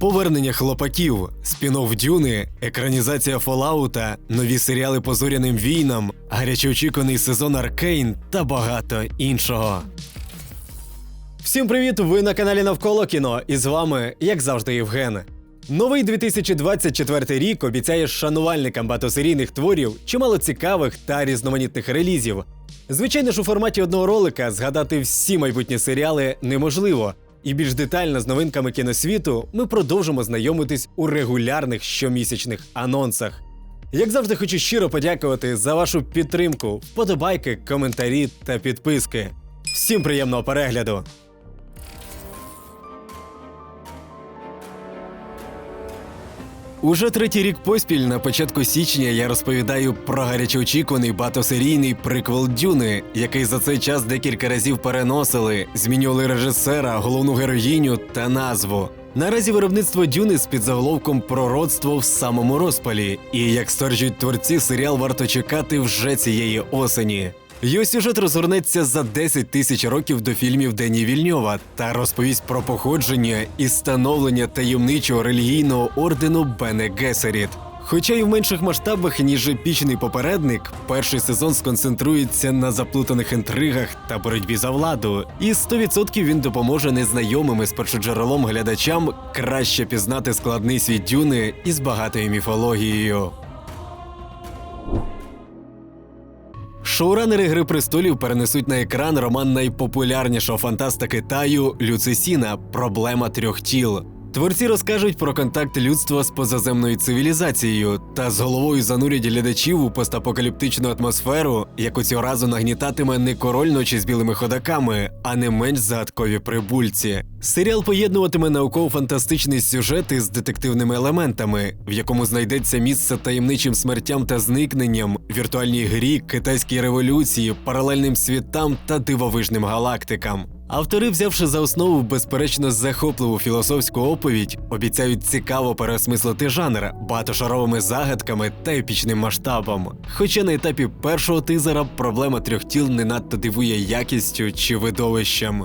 Повернення хлопаків, спін-офф Дюни, екранізація Фоллаута, нові серіали по зоряним війнам, гарячеочікуваний сезон Аркейн та багато іншого. Всім привіт! Ви на каналі Навколо кіно, і з вами, як завжди, Євген. Новий 2024 рік обіцяє шанувальникам багатосерійних творів чимало цікавих та різноманітних релізів. Звичайно ж, у форматі одного ролика згадати всі майбутні серіали неможливо. І більш детально з новинками кіносвіту ми продовжимо знайомитись у регулярних щомісячних анонсах. Як завжди, хочу щиро подякувати за вашу підтримку, вподобайки, коментарі та підписки. Всім приємного перегляду! Уже третій рік поспіль на початку січня я розповідаю про гарячеочікуваний багатосерійний приквел Дюни, який за цей час декілька разів переносили, змінювали режисера, головну героїню та назву. Наразі виробництво Дюни з підзаголовком Пророцтво в самому розпалі. І як стверджують творці, серіал варто чекати вже цієї осені. Його сюжет розгорнеться за 10 тисяч років до фільмів Дені Вільньова та розповість про походження і становлення таємничого релігійного ордену Бене Гесеріт. Хоча й в менших масштабах, ніж епічний попередник, перший сезон сконцентрується на заплутаних інтригах та боротьбі за владу, і 100% він допоможе незнайомим із першоджерелом глядачам краще пізнати складний світ дюни із багатою міфологією. Шоуранери Гри престолів перенесуть на екран роман найпопулярнішого фантаста Китаю Люцисіна Проблема трьох тіл. Творці розкажуть про контакт людства з позаземною цивілізацією та з головою занурять глядачів у постапокаліптичну атмосферу, яку цього разу нагнітатиме не король ночі з білими ходаками, а не менш загадкові прибульці. Серіал поєднуватиме науково-фантастичний сюжет із детективними елементами, в якому знайдеться місце таємничим смертям та зникненням, віртуальній грі, китайській революції, паралельним світам та дивовижним галактикам. Автори, взявши за основу безперечно захопливу філософську оповідь, обіцяють цікаво переосмислити жанр багатошаровими загадками та епічним масштабом. Хоча на етапі першого тизера проблема трьох тіл не надто дивує якістю чи видовищем.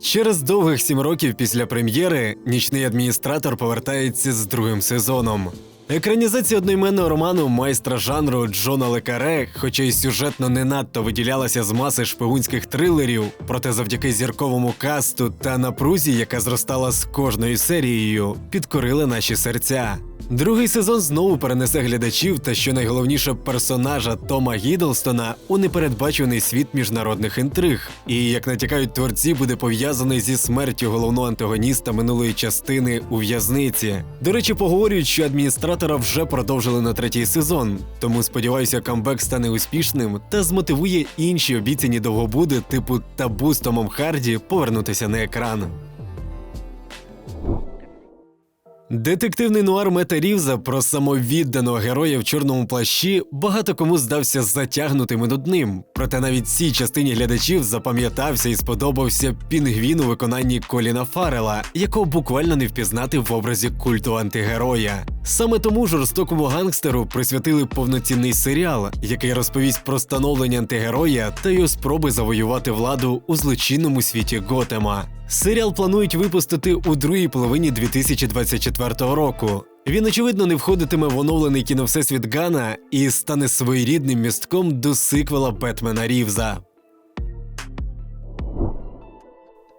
Через довгих сім років після прем'єри нічний адміністратор повертається з другим сезоном. Екранізація одноіменного роману майстра жанру Джона Лекаре, хоча й сюжетно не надто виділялася з маси шпигунських трилерів, проте завдяки зірковому касту та напрузі, яка зростала з кожною серією, підкорили наші серця. Другий сезон знову перенесе глядачів та, що найголовніше, персонажа Тома Гідлстона у непередбачений світ міжнародних інтриг. І як натякають творці, буде пов'язаний зі смертю головного антагоніста минулої частини у в'язниці. До речі, поговорюють, що адміністратора вже продовжили на третій сезон, тому сподіваюся, камбек стане успішним та змотивує інші обіцяні довгобуди, типу табу з Томом Харді, повернутися на екран. Детективний нуар Мета Рівза про самовідданого героя в чорному плащі багато кому здався затягнутим і нудним. Проте навіть цій частині глядачів запам'ятався і сподобався пінгвін у виконанні Коліна Фарела, якого буквально не впізнати в образі культу антигероя. Саме тому жорстокому гангстеру присвятили повноцінний серіал, який розповість про становлення антигероя та його спроби завоювати владу у злочинному світі Готема. Серіал планують випустити у другій половині 2024 року. Він, очевидно, не входитиме в оновлений кіновсесвіт Гана і стане своєрідним містком до сиквела Бетмена Рівза.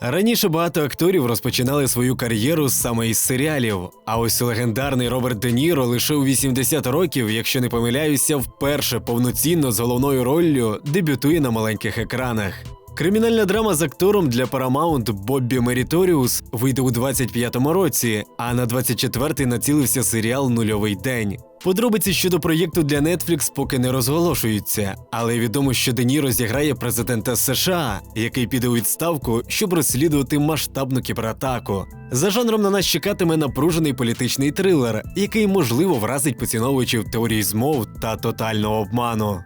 Раніше багато акторів розпочинали свою кар'єру саме із серіалів. А ось легендарний Роберт Де Ніро лише у 80 років, якщо не помиляюся, вперше повноцінно з головною роллю дебютує на маленьких екранах. Кримінальна драма з актором для Paramount Боббі Меріторіус вийде у 25-му році, а на 24-й націлився серіал Нульовий день. Подробиці щодо проєкту для Netflix поки не розголошуються, але відомо, що Де Ніро зіграє президента США, який піде у відставку, щоб розслідувати масштабну кібератаку. За жанром на нас чекатиме напружений політичний трилер, який можливо вразить поціновувачів теорії змов та тотального обману.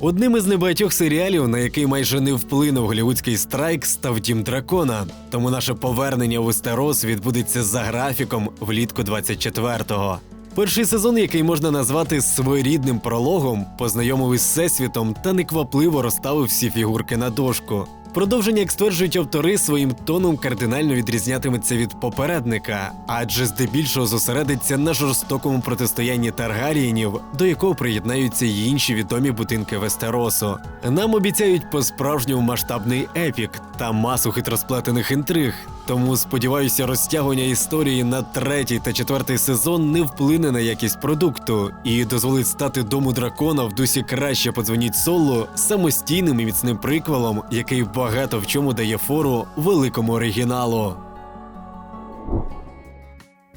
Одним із небагатьох серіалів, на який майже не вплинув голівудський страйк, став Дім Дракона. Тому наше повернення у Вестерос відбудеться за графіком влітку 24-го. Перший сезон, який можна назвати своєрідним прологом, познайомив із всесвітом та неквапливо розставив всі фігурки на дошку. Продовження, як стверджують автори, своїм тоном кардинально відрізнятиметься від попередника, адже здебільшого зосередиться на жорстокому протистоянні Таргарієнів, до якого приєднаються й інші відомі будинки Вестеросу. Нам обіцяють по-справжньому масштабний епік та масу хитросплетених інтриг. Тому сподіваюся, розтягування історії на третій та четвертий сезон не вплине на якість продукту і дозволить стати дому дракона в дусі краще подзвоніть соло самостійним і міцним приквелом, який багато в чому дає фору великому оригіналу.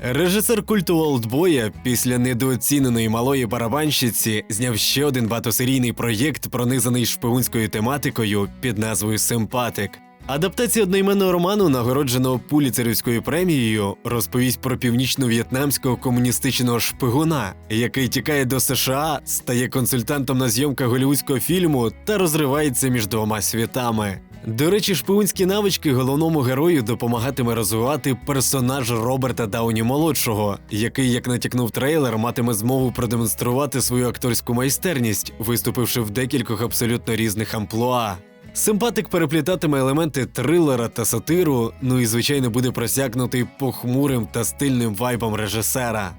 Режисер культу Олдбоя після недооціненої малої барабанщиці зняв ще один багатосерійний проєкт, пронизаний шпигунською тематикою під назвою Симпатик. Адаптація одноіменного роману, нагородженого пуліцерівською премією, розповість про північно-в'єтнамського комуністичного шпигуна, який тікає до США, стає консультантом на зйомках голівудського фільму та розривається між двома світами. До речі, шпигунські навички головному герою допомагатиме розвивати персонаж Роберта Дауні молодшого, який, як натякнув трейлер, матиме змогу продемонструвати свою акторську майстерність, виступивши в декількох абсолютно різних амплуа. Симпатик переплітатиме елементи трилера та сатиру, ну і звичайно буде просякнутий похмурим та стильним вайбом режисера.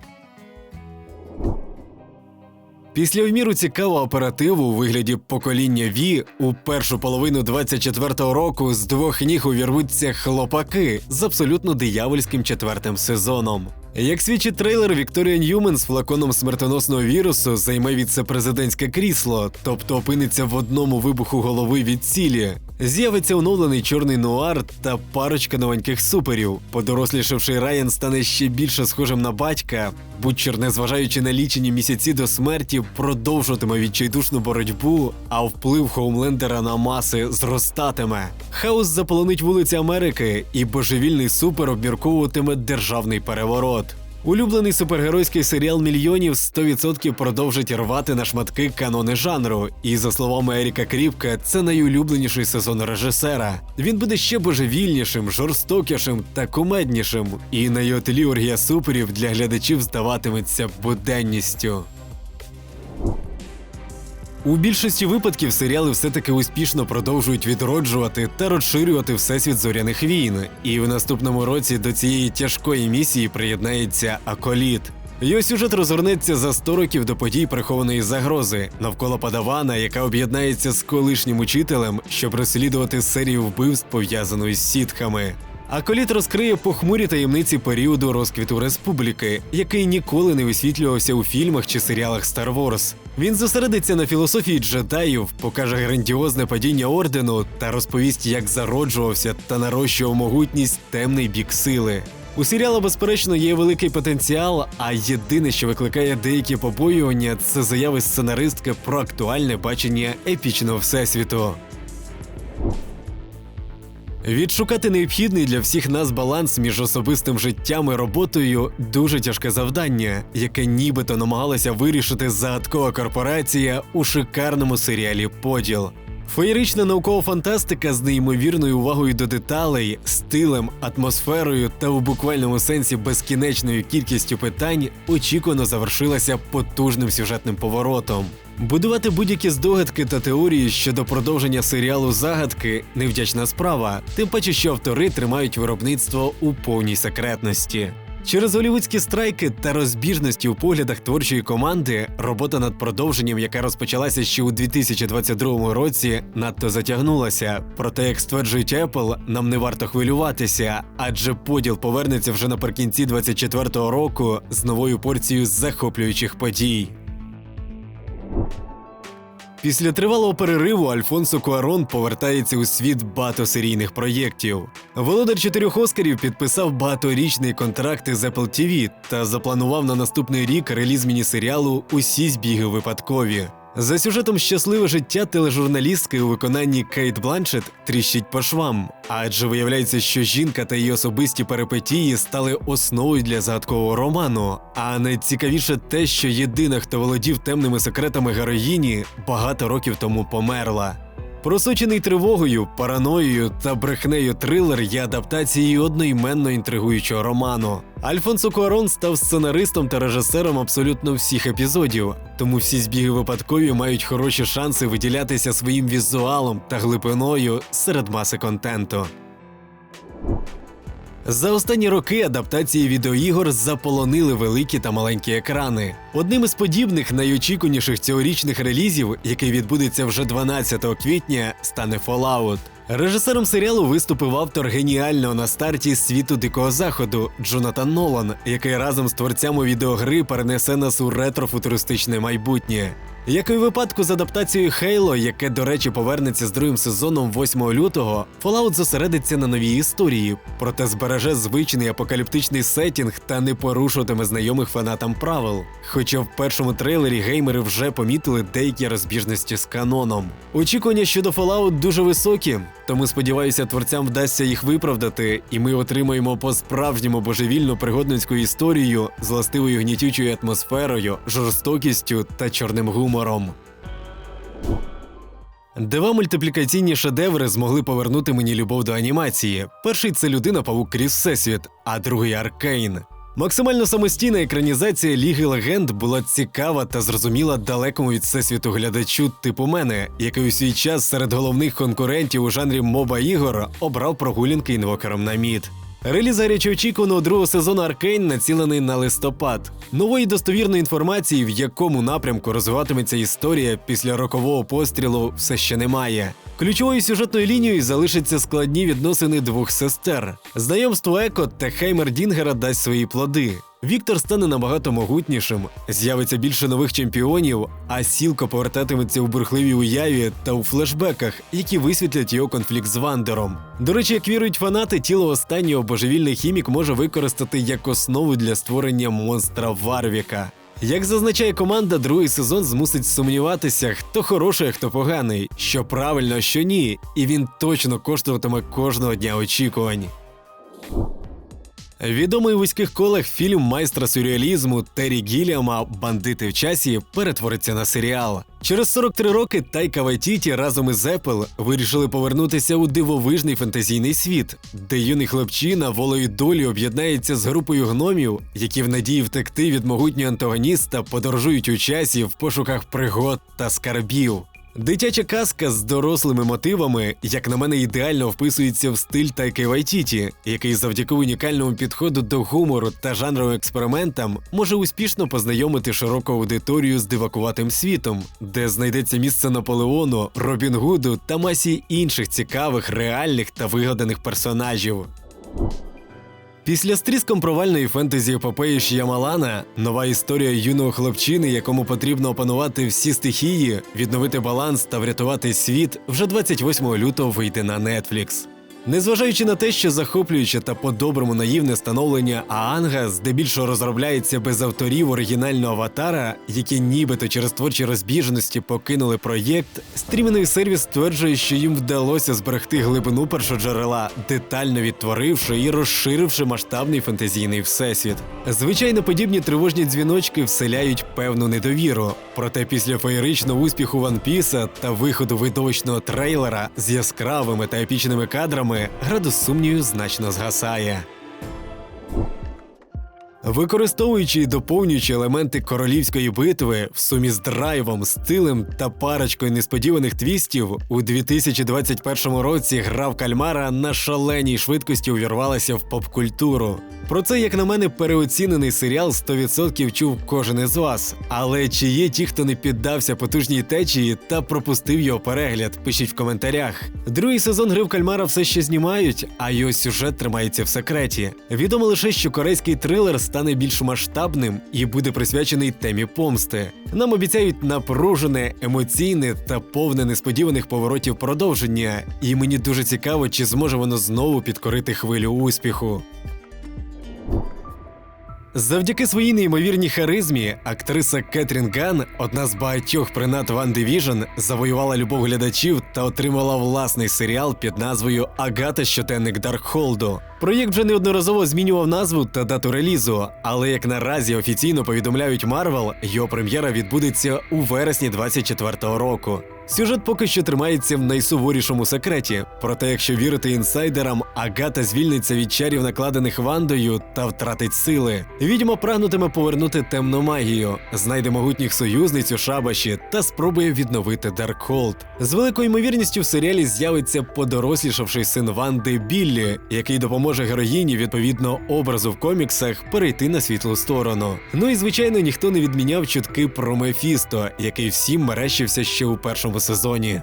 Після в міру цікавого оперативу у вигляді покоління Ві у першу половину 24-го року з двох ніг увірвуться хлопаки з абсолютно диявольським четвертим сезоном. Як свідчить трейлер, Вікторія Ньюмен з флаконом смертоносного вірусу займе віце-президентське крісло, тобто опиниться в одному вибуху голови від цілі. З'явиться оновлений чорний нуар та парочка новеньких суперів. Подорослішавший Райан стане ще більше схожим на батька. Бутчер, незважаючи на лічені місяці до смерті, продовжуватиме відчайдушну боротьбу, а вплив Хоумлендера на маси зростатиме. Хаос заполонить вулиці Америки, і божевільний супер обмірковуватиме державний переворот. Улюблений супергеройський серіал мільйонів 100% продовжить рвати на шматки канони жанру. І за словами Еріка Кріпка, це найулюбленіший сезон режисера. Він буде ще божевільнішим, жорстокішим та кумеднішим. І на його тлі оргія суперів для глядачів здаватиметься буденністю. У більшості випадків серіали все-таки успішно продовжують відроджувати та розширювати всесвіт зоряних війн. І в наступному році до цієї тяжкої місії приєднається Аколіт. Його сюжет розгорнеться за 100 років до подій прихованої загрози навколо Падавана, яка об'єднається з колишнім учителем, щоб розслідувати серію вбивств пов'язану з сітхами. А коліт розкриє похмурі таємниці періоду розквіту республіки, який ніколи не висвітлювався у фільмах чи серіалах Star Wars. Він зосередиться на філософії джедаїв, покаже грандіозне падіння ордену та розповість, як зароджувався та нарощував могутність темний бік сили. У серіалу, безперечно, є великий потенціал, а єдине, що викликає деякі побоювання, це заяви сценаристки про актуальне бачення епічного всесвіту. Відшукати необхідний для всіх нас баланс між особистим життям і роботою дуже тяжке завдання, яке нібито намагалася вирішити загадкова корпорація у шикарному серіалі Поділ. Феєрична наукова фантастика з неймовірною увагою до деталей, стилем, атмосферою та у буквальному сенсі безкінечною кількістю питань очікувано завершилася потужним сюжетним поворотом. Будувати будь-які здогадки та теорії щодо продовження серіалу загадки невдячна справа, тим паче, що автори тримають виробництво у повній секретності. Через голівудські страйки та розбіжності у поглядах творчої команди робота над продовженням, яка розпочалася ще у 2022 році, надто затягнулася. Проте, як стверджують Apple, нам не варто хвилюватися, адже поділ повернеться вже наприкінці 2024 року з новою порцією захоплюючих подій. Після тривалого перериву Альфонсо Куарон повертається у світ багатосерійних проєктів. Володар чотирьох оскарів підписав багаторічний контракт із Apple TV та запланував на наступний рік реліз міні-серіалу Усі збіги випадкові. За сюжетом щасливе життя тележурналістки у виконанні Кейт Бланшет тріщить по швам, адже виявляється, що жінка та її особисті перипетії стали основою для загадкового роману. А найцікавіше те, що єдина, хто володів темними секретами героїні, багато років тому померла. Просочений тривогою, параноєю та брехнею трилер є адаптацією одноіменно інтригуючого роману. Альфонсо Куарон став сценаристом та режисером абсолютно всіх епізодів, тому всі збіги випадкові мають хороші шанси виділятися своїм візуалом та глибиною серед маси контенту. За останні роки адаптації відеоігор заполонили великі та маленькі екрани. Одним із подібних найочікуваніших цьогорічних релізів, який відбудеться вже 12 квітня, стане Fallout. Режисером серіалу виступив автор геніального на старті світу дикого заходу Джонатан Нолан, який разом з творцями відеогри перенесе нас у ретро-футуристичне майбутнє. Як і випадку з адаптацією Halo, яке, до речі, повернеться з другим сезоном 8 лютого, Fallout зосередиться на новій історії, проте збереже звичний апокаліптичний сетінг та не порушуватиме знайомих фанатам правил. Хоча в першому трейлері геймери вже помітили деякі розбіжності з каноном. Очікування щодо Fallout дуже високі, тому сподіваюся, творцям вдасться їх виправдати, і ми отримаємо по-справжньому божевільну пригодницьку історію з властивою гнітючою атмосферою, жорстокістю та чорним гумором. Два мультиплікаційні шедеври змогли повернути мені любов до анімації. Перший це людина павук крізь всесвіт, а другий Аркейн. Максимально самостійна екранізація Ліги легенд була цікава та зрозуміла далекому від всесвіту глядачу типу мене, який у свій час серед головних конкурентів у жанрі моба ігор обрав прогулянки інвокером на мід. Реліз гаряче очікуваного другого сезону Аркейн націлений на листопад. Нової достовірної інформації, в якому напрямку розвиватиметься історія після рокового пострілу, все ще немає. Ключовою сюжетною лінією залишаться складні відносини двох сестер. Знайомство Еко та Хеймердінгера дасть свої плоди. Віктор стане набагато могутнішим, з'явиться більше нових чемпіонів, а сілко повертатиметься у бурхливій уяві та у флешбеках, які висвітлять його конфлікт з Вандером. До речі, як вірують фанати, тіло останнього божевільний хімік може використати як основу для створення монстра Варвіка. Як зазначає команда, другий сезон змусить сумніватися, хто хороший, а хто поганий, що правильно, що ні, і він точно коштуватиме кожного дня очікувань. Відомий у вузьких колах фільм майстра сюрреалізму Террі Гіліама Бандити в часі перетвориться на серіал. Через 43 роки Тайка Вайтіті разом із Apple вирішили повернутися у дивовижний фентезійний світ, де юний хлопчина волею долі об'єднається з групою гномів, які в надії втекти від могутнього антагоніста подорожують у часі в пошуках пригод та скарбів. Дитяча казка з дорослими мотивами, як на мене, ідеально вписується в стиль Тайки Вайтіті, який завдяки унікальному підходу до гумору та жанровим експериментам може успішно познайомити широку аудиторію з дивакуватим світом, де знайдеться місце Наполеону, Робін Гуду та масі інших цікавих, реальних та вигаданих персонажів. Після стріском провальної фентезі епопеї Ш'ямалана нова історія юного хлопчини, якому потрібно опанувати всі стихії, відновити баланс та врятувати світ, вже 28 лютого вийде на Netflix. Незважаючи на те, що захоплююче та по-доброму наївне становлення Аанга здебільшого розробляється без авторів оригінального аватара, які нібито через творчі розбіжності покинули проєкт, стрімінний сервіс стверджує, що їм вдалося зберегти глибину першоджерела, детально відтворивши і розширивши масштабний фентезійний всесвіт. Звичайно, подібні тривожні дзвіночки вселяють певну недовіру. Проте після феєричного успіху Ван Піса та виходу видовищного трейлера з яскравими та епічними кадрами градус сумнівів значно згасає. Використовуючи і доповнюючи елементи королівської битви в сумі з драйвом, стилем та парочкою несподіваних твістів, у 2021 році гра в кальмара на шаленій швидкості увірвалася в поп-культуру. Про це, як на мене, переоцінений серіал 100% чув кожен із вас. Але чи є ті, хто не піддався потужній течії та пропустив його перегляд? Пишіть в коментарях. Другий сезон гри в кальмара все ще знімають, а його сюжет тримається в секреті. Відомо лише, що корейський трилер стане більш масштабним і буде присвячений темі помсти. Нам обіцяють напружене, емоційне та повне несподіваних поворотів продовження. І мені дуже цікаво, чи зможе воно знову підкорити хвилю успіху. Завдяки своїй неймовірній харизмі, актриса Кетрін Ган, одна з багатьох принад Ван Division, завоювала любов глядачів та отримала власний серіал під назвою Агата щоденник Даркхолду. Проєкт вже неодноразово змінював назву та дату релізу, але як наразі офіційно повідомляють Марвел, його прем'єра відбудеться у вересні 24-го року. Сюжет поки що тримається в найсуворішому секреті. Проте, якщо вірити інсайдерам, Агата звільниться від чарів, накладених Вандою, та втратить сили. Відьма прагнутиме повернути темну магію, знайде могутніх союзниць у шабаші та спробує відновити Даркхолд. З великою ймовірністю в серіалі з'явиться подорослішавший син Ванди Біллі, який допоможе героїні відповідно образу в коміксах перейти на світлу сторону. Ну і звичайно, ніхто не відміняв чутки про Мефісто, який всім мерещився ще у першому сезоні.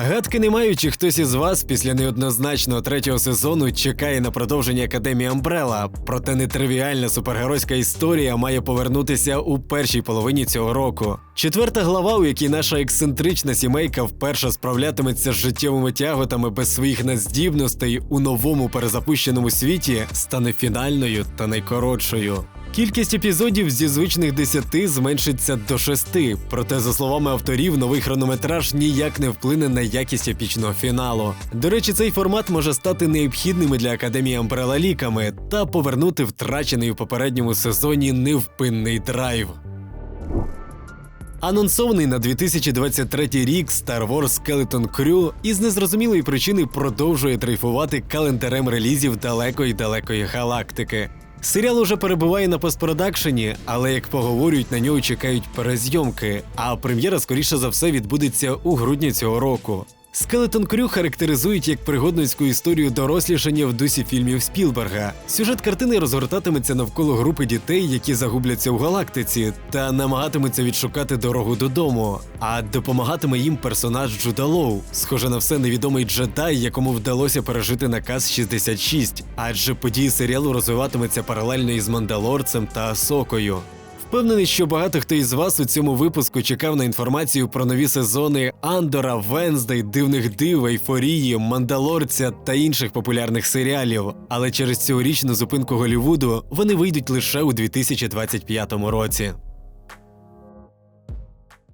Гадки не маю, чи хтось із вас після неоднозначного третього сезону чекає на продовження Академії Амбрела, проте нетривіальна супергеройська історія має повернутися у першій половині цього року. Четверта глава, у якій наша ексцентрична сімейка вперше справлятиметься з життєвими тяготами без своїх надздібностей у новому перезапущеному світі, стане фінальною та найкоротшою. Кількість епізодів зі звичних 10 зменшиться до 6, проте, за словами авторів, новий хронометраж ніяк не вплине на якість епічного фіналу. До речі, цей формат може стати необхідними для академії Umbrella ліками та повернути втрачений у попередньому сезоні невпинний драйв. Анонсований на 2023 рік Star Wars Skeleton Crew із незрозумілої причини продовжує дрейфувати календарем релізів далекої далекої галактики. Серіал уже перебуває на постпродакшені, але як поговорюють, на нього чекають перезйомки, а прем'єра скоріше за все відбудеться у грудні цього року. Скелетон Крю характеризують як пригодницьку історію дорослішання в дусі фільмів Спілберга. Сюжет картини розгортатиметься навколо групи дітей, які загубляться у галактиці, та намагатимуться відшукати дорогу додому. А допомагатиме їм персонаж Джуда Лоу, схоже на все невідомий джедай, якому вдалося пережити наказ 66, адже події серіалу розвиватиметься паралельно із Мандалорцем та Асокою. Впевнений, що багато хто із вас у цьому випуску чекав на інформацію про нові сезони Андора, Венздей, Дивних див, Ейфорії, Мандалорця та інших популярних серіалів. Але через цьогорічну зупинку Голівуду вони вийдуть лише у 2025 році.